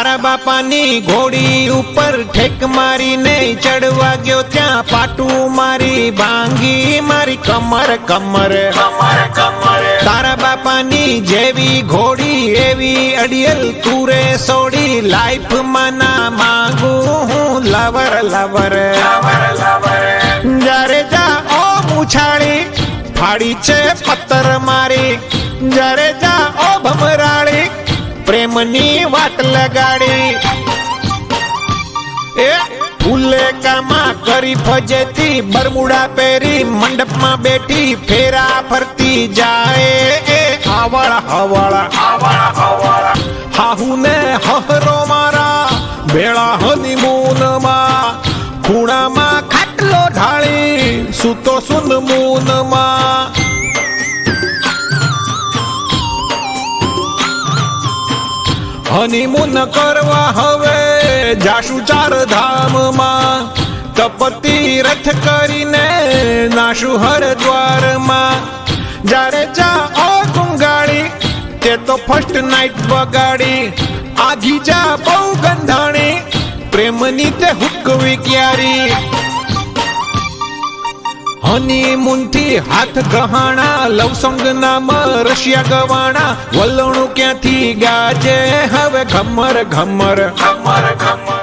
તારા બાપાની ઘોડી ઉપર ઠેક મારીને ચડવા ગયો ત્યાં પાટું મારી ભાંગી મારી કમર કમર. તારા બાપાની જેવી ઘોડી, એવી અડિયલ તુરે સોડી લાઈફ ના માંગુ હું લવર લવર. જ્યારે જા ઓ મુછાળી, ફાડી છે પથ્થર મારી. જ્યારે જા પ્રેમની વાટ લગાડી. એ ફુલેકામાં કરી ફજેથી બરમુડા પહેરી મંડપમાં બેઠી ફેરા ફરતી જાય. એ હવળ હવળ હાહુ ને હહરો મારા, ભેળા હનીમૂનમાં ખૂણામાં ખાટલો ઢાળી, સૂતો સુન મૂનમાં હનીમૂન કરવા હવે જાશુ ચાર ધામમાં. કપતિ રથ કરીને નાશુ હરદ્વારમાં જ્યારે જા ઓ ગુંગાળી તે તો ફર્સ્ટ નાઈટ બગાડી. આઘી જા બહુ ગંધાણી, પ્રેમની તે હુકવી ક્યારી. હનીમૂનથી હાથ ગહાણા, લવ સોંગ નામ રશિયા ગવાણા, વલણું ક્યાંથી ગાજે? હવે ઘમર ઘમર ઘમર ઘમર.